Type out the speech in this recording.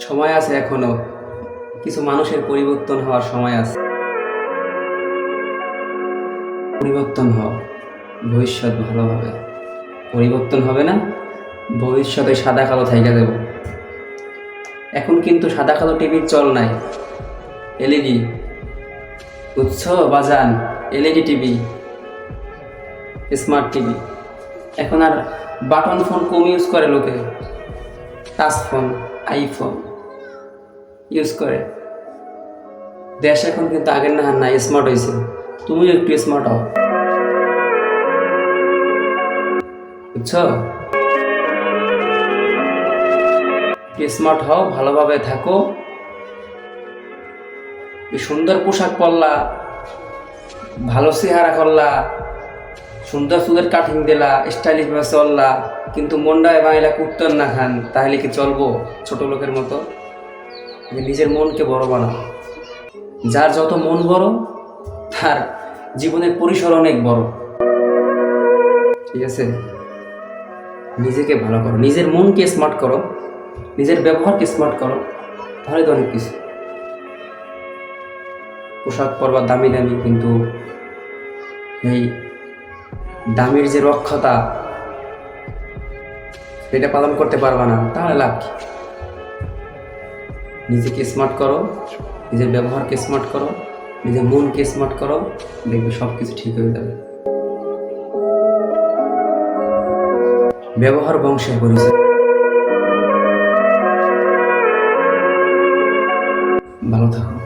সময় আছে এখনও। কিছু মানুষের পরিবর্তন হওয়ার সময় আছে। পরিবর্তন হও। ভবিষ্যৎ ভালো হবে। পরিবর্তন হবে না, ভবিষ্যতে সাদা কালো থাইকা দেব। এখন কিন্তু সাদা কালো টিভির চল নাই। এলইডি। বুঝছ বাজান এলইডি টিভি, স্মার্ট টিভি। এখন আর বাটন ফোন কম ইউজ করে লোকে। টাচ ফোন আইফোন ইউজ করে। দেশ এখন কিন্তু আগের না না স্মার্ট হয়েছে তুমিও একটু স্মার্ট হও। বুঝছ? স্মার্ট হও, ভালোভাবে থাকো। সুন্দর পোশাক পরলা, ভালো চেহারা করলা। সুন্দর সুন্দর কাটিং দিলা স্টাইলিশ ভাবে চললা, কিন্তু মনটায় বাংলা কুত্তর না খান, তাহলে কি চলবো ছোট লোকের মতো? নিজের মনকে বড় বানাও যার যত মন বড়, তার জীবনের পরিসর অনেক বড়। ঠিক আছে? নিজেকে ভালো করো, নিজের মনকে স্মার্ট করো, নিজের ব্যবহারকে স্মার্ট করো, তাহলে তো অনেক কিছু। পোশাক পরবার দামি দামি, কিন্তু এই দামির যে রক্ষতা এটা পালন করতে পারবা না, তাহলে লাভ কি? নিজেকে স্মার্ট করো, নিজের ব্যবহারকে স্মার্ট করো, নিজের মনকে স্মার্ট করো, দেখবে সব কিছু ঠিক হয়ে যাবে। ব্যবহার বংশের পরিচয়। ভালো থাকো।